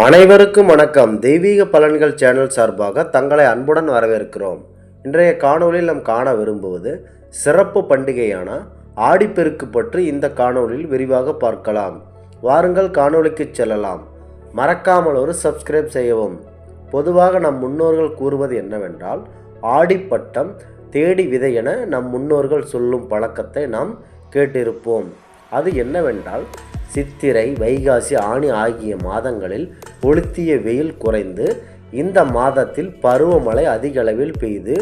அனைவருக்கும் வணக்கம். தெய்வீக பலன்கள் சேனல் சார்பாக தங்களை அன்புடன் வரவேற்கிறோம். இன்றைய காணொளியில் நாம் காண விரும்புவது சிறப்பு பண்டிகையான ஆடிப்பெருக்கு பற்றி இந்த காணொளியில் விரிவாக பார்க்கலாம். வாருங்கள் காணொலிக்கு செல்லலாம். மறக்காமல் ஒரு சப்ஸ்கிரைப் செய்யவும். பொதுவாக நம் முன்னோர்கள் கூறுவது என்னவென்றால் ஆடிப்பட்டம் தேடி விதை என நம் முன்னோர்கள் சொல்லும் பழக்கத்தை நாம் கேட்டிருப்போம். அது என்னவென்றால் சித்திரை வைகாசி ஆணி ஆகிய மாதங்களில் கொளுத்திய வெயில் குறைந்து இந்த மாதத்தில் பருவமழை அதிகளவில் பெய்து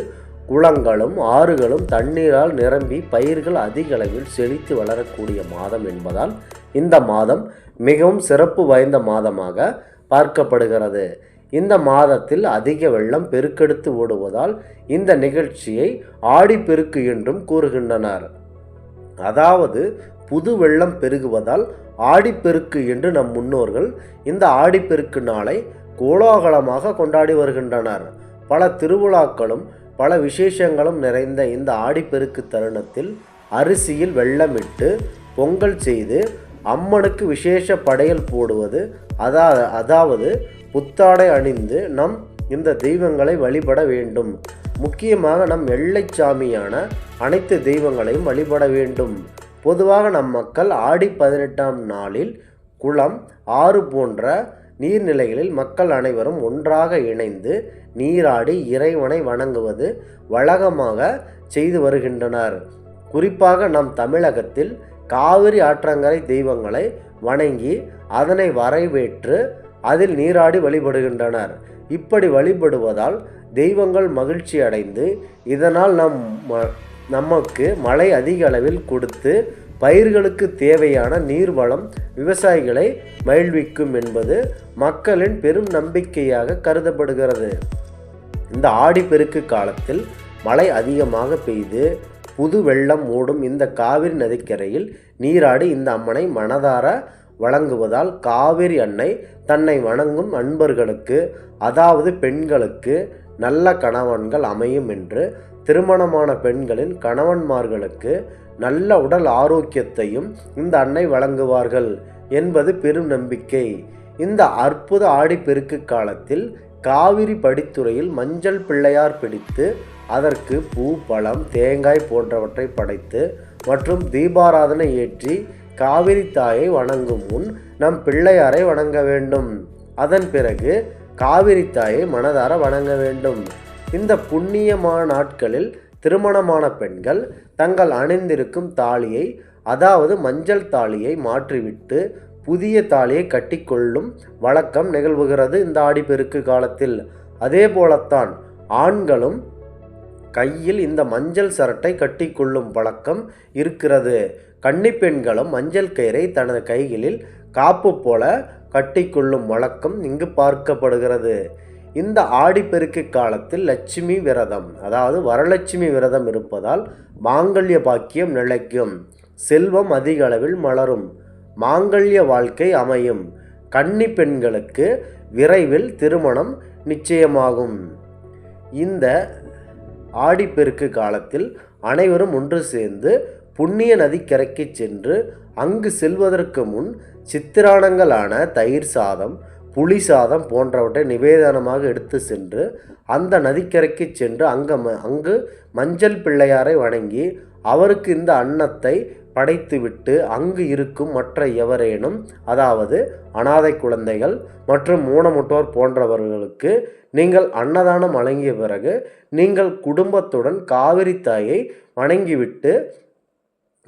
குளங்களும் ஆறுகளும் தண்ணீரால் நிரம்பி பயிர்கள் அதிகளவில் செழித்து வளரக்கூடிய மாதம் என்பதால் இந்த மாதம் மிகவும் சிறப்பு வாய்ந்த மாதமாக பார்க்கப்படுகிறது. இந்த மாதத்தில் அதிக வெள்ளம் பெருக்கெடுத்து ஓடுவதால் இந்த நிகழ்ச்சியை ஆடிப்பெருக்கு என்றும் கூறுகின்றனர். அதாவது புது வெள்ளம் பெருகுவதால் ஆடிப்பெருக்கு என்று நம் முன்னோர்கள் இந்த ஆடிப்பெருக்கு நாளை கோலாகலமாக கொண்டாடி வருகின்றனர். பல திருவிழாக்களும் பல விசேஷங்களும் நிறைந்த இந்த ஆடிப்பெருக்கு தருணத்தில் அரிசியில் வெள்ளமிட்டு பொங்கல் செய்து அம்மனுக்கு விசேஷ படையல் போடுவது அதா அதாவது புத்தாடை அணிந்து நம் இந்த தெய்வங்களை வழிபட வேண்டும். முக்கியமாக நம் எல்லைச்சாமியான அனைத்து தெய்வங்களையும் வழிபட வேண்டும். பொதுவாக நம் மக்கள் ஆடி பதினெட்டாம் நாளில் குளம் ஆறு போன்ற நீர்நிலைகளில் மக்கள் அனைவரும் ஒன்றாக இணைந்து நீராடி இறைவனை வணங்குவது வழக்கமாக செய்து வருகின்றனர். குறிப்பாக நம் தமிழகத்தில் காவிரி ஆற்றங்கரை தெய்வங்களை வணங்கி அதனை வரைவேற்று அதில் நீராடி வழிபடுகின்றனர். இப்படி வழிபடுவதால் தெய்வங்கள் மகிழ்ச்சி அடைந்து இதனால் நம் ம- நமக்கு மழை அதிக அளவில் கொடுத்து பயிர்களுக்கு தேவையான நீர்வளம் விவசாயிகளை மகிழ்விக்கும் என்பது மக்களின் பெரும் நம்பிக்கையாக கருதப்படுகிறது. இந்த ஆடிப்பெருக்கு காலத்தில் மழை அதிகமாக பெய்து புது வெள்ளம் மூடும் இந்த காவிரி நதிக்கரையில் நீராடி இந்த அம்மனை மனதார வழங்குவதால் காவிரி அன்னை தன்னை வணங்கும் அன்பர்களுக்கு அதாவது பெண்களுக்கு நல்ல கணவன்கள் அமையும் என்று திருமணமான பெண்களின் கணவன்மார்களுக்கு நல்ல உடல் ஆரோக்கியத்தையும் இந்த அன்னை வழங்குவார்கள் என்பது பெரும் நம்பிக்கை. இந்த அற்புத ஆடிப்பெருக்கு காலத்தில் காவிரி படித்துறையில் மஞ்சள் பிள்ளையார் பிடித்து அதற்கு பூ பழம் தேங்காய் போன்றவற்றை படைத்து மற்றும் தீபாராதனை ஏற்றி காவிரி தாயை வணங்கும் முன் நம் பிள்ளையாரை வணங்க வேண்டும். அதன் பிறகு காவிரி தாயை மனதார வணங்க வேண்டும். இந்த புண்ணியமான நாட்களில் திருமணமான பெண்கள் தங்கள் அணிந்திருக்கும் தாலியை அதாவது மஞ்சள் தாலியை மாற்றிவிட்டு புதிய தாலியை கட்டிக்கொள்ளும் வழக்கம் நிகழ்வுகிறது இந்த ஆடிப்பெருக்கு காலத்தில். அதே போலத்தான் ஆண்களும் கையில் இந்த மஞ்சள் சரட்டை கட்டிக்கொள்ளும் பழக்கம் இருக்கிறது. கன்னிப்பெண்களும் மஞ்சள் கயிறை தனது கைகளில் காப்பு போல கட்டிக்கொள்ளும் வழக்கம் இங்கு பார்க்கப்படுகிறது. இந்த ஆடிப்பெருக்கு காலத்தில் லட்சுமி விரதம் அதாவது வரலட்சுமி விரதம் இருப்பதால் மாங்கல்ய பாக்கியம் நிலைக்கும். செல்வம் அதிக அளவில் மலரும். மாங்கல்ய வாழ்க்கை அமையும். கன்னி பெண்களுக்கு விரைவில் திருமணம் நிச்சயமாகும். இந்த ஆடிப்பெருக்கு காலத்தில் அனைவரும் ஒன்று சேர்ந்து புண்ணிய நதிக்கரைக்கு சென்று அங்கு செல்வதற்கு முன் சித்திரானங்களான தயிர் சாதம் புளி சாதம் போன்றவற்றை நிவேதனமாக எடுத்து சென்று அந்த நதிக்கரைக்கு சென்று அங்க ம- அங்கு மஞ்சள் பிள்ளையாரை வணங்கி அவருக்கு இந்த அன்னத்தை படைத்துவிட்டு அங்கு இருக்கும் மற்ற எவரேனும் அதாவது அனாதை குழந்தைகள் மற்றும் ஊனமுற்றோர் போன்றவர்களுக்கு நீங்கள் அன்னதானம் வழங்கிய பிறகு நீங்கள் குடும்பத்துடன் காவிரி தாயை வணங்கிவிட்டு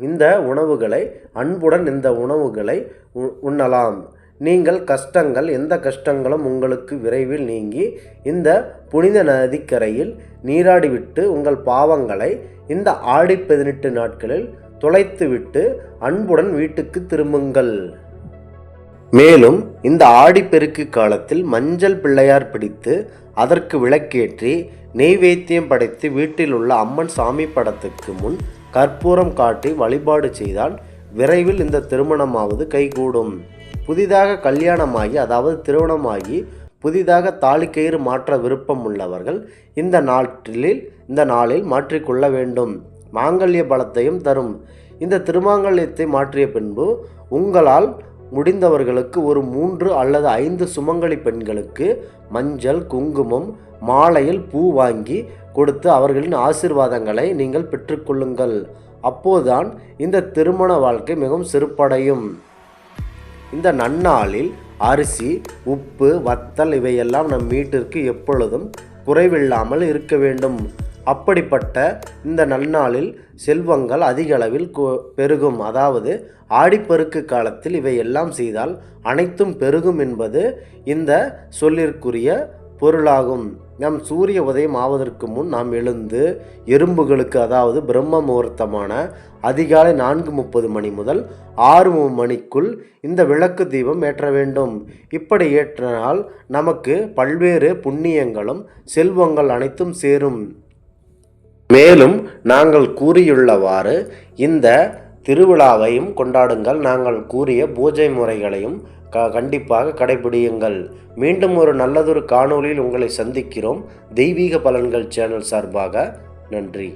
இந்த உணவுகளை அன்புடன் இந்த உணவுகளை உ- உண்ணலாம். நீங்கள் கஷ்டங்கள் எந்த கஷ்டங்களும் உங்களுக்கு விரைவில் நீங்கி இந்த புனித நதிக்கரையில் நீராடிவிட்டு உங்கள் பாவங்களை இந்த ஆடி பதினெட்டு நாட்களில் தொலைத்துவிட்டு அன்புடன் வீட்டுக்கு திரும்புங்கள். மேலும் இந்த ஆடிப்பெருக்கு காலத்தில் மஞ்சள் பிள்ளையார் பிடித்து அதற்கு விளக்கேற்றி நெய்வேத்தியம் படைத்து வீட்டில் உள்ள அம்மன் சாமி படத்துக்கு முன் கற்பூரம் காட்டி வழிபாடு செய்தால் விரைவில் இந்த திருமணமாவது கைகூடும். புதிதாக கல்யாணமாகி அதாவது திருமணமாகி புதிதாக தாலிக்கயிறு மாற்ற விருப்பம் உள்ளவர்கள் இந்த நாட்டில் இந்த நாளில் மாற்றிக்கொள்ள வேண்டும். மாங்கல்ய பலத்தையும் தரும். இந்த திருமாங்கல்யத்தை மாற்றிய பின்பு உங்களால் முடிந்தவர்களுக்கு ஒரு மூன்று அல்லது ஐந்து சுமங்கலி பெண்களுக்கு மஞ்சள் குங்குமம் மாலையில் பூ வாங்கி கொடுத்து அவர்களின் ஆசீர்வாதங்களை நீங்கள் பெற்றுக்கொள்ளுங்கள் அப்போதுதான் இந்த திருமண வாழ்க்கை மிகவும் சிறப்படையும். இந்த நன்னாளில் அரிசி உப்பு வத்தல் இவையெல்லாம் நம் வீட்டிற்கு எப்பொழுதும் குறைவில்லாமல் இருக்க வேண்டும். அப்படிப்பட்ட இந்த நன்னாளில் செல்வங்கள் அதிக அளவில் பெருகும். அதாவது ஆடிப்பெருக்கு காலத்தில் இவையெல்லாம் செய்தால் அனைத்தும் பெருகும் என்பது இந்த சொல்லிற்குரிய பொருளாகும். நம் சூரிய உதயம் ஆவதற்கு முன் நாம் எழுந்து எறும்புகளுக்கு அதாவது பிரம்ம முகூர்த்தமான அதிகாலை நான்கு முப்பது மணி முதல் ஆறு மணிக்குள் இந்த விளக்கு தீபம் ஏற்ற வேண்டும். இப்படி ஏற்றினால் நமக்கு பல்வேறு புண்ணியங்களும் செல்வங்கள் அனைத்தும் சேரும். மேலும் நாங்கள் கூறியுள்ளவாறு இந்த திருவிழாவையும் கொண்டாடுங்கள். நாங்கள் கூறிய பூஜை முறைகளையும் க கண்டிப்பாக கடைபிடியுங்கள். மீண்டும் ஒரு நல்லதொரு காணொளியில் உங்களை சந்திக்கிறோம். தெய்வீக பலன்கள் சேனல் சார்பாக நன்றி.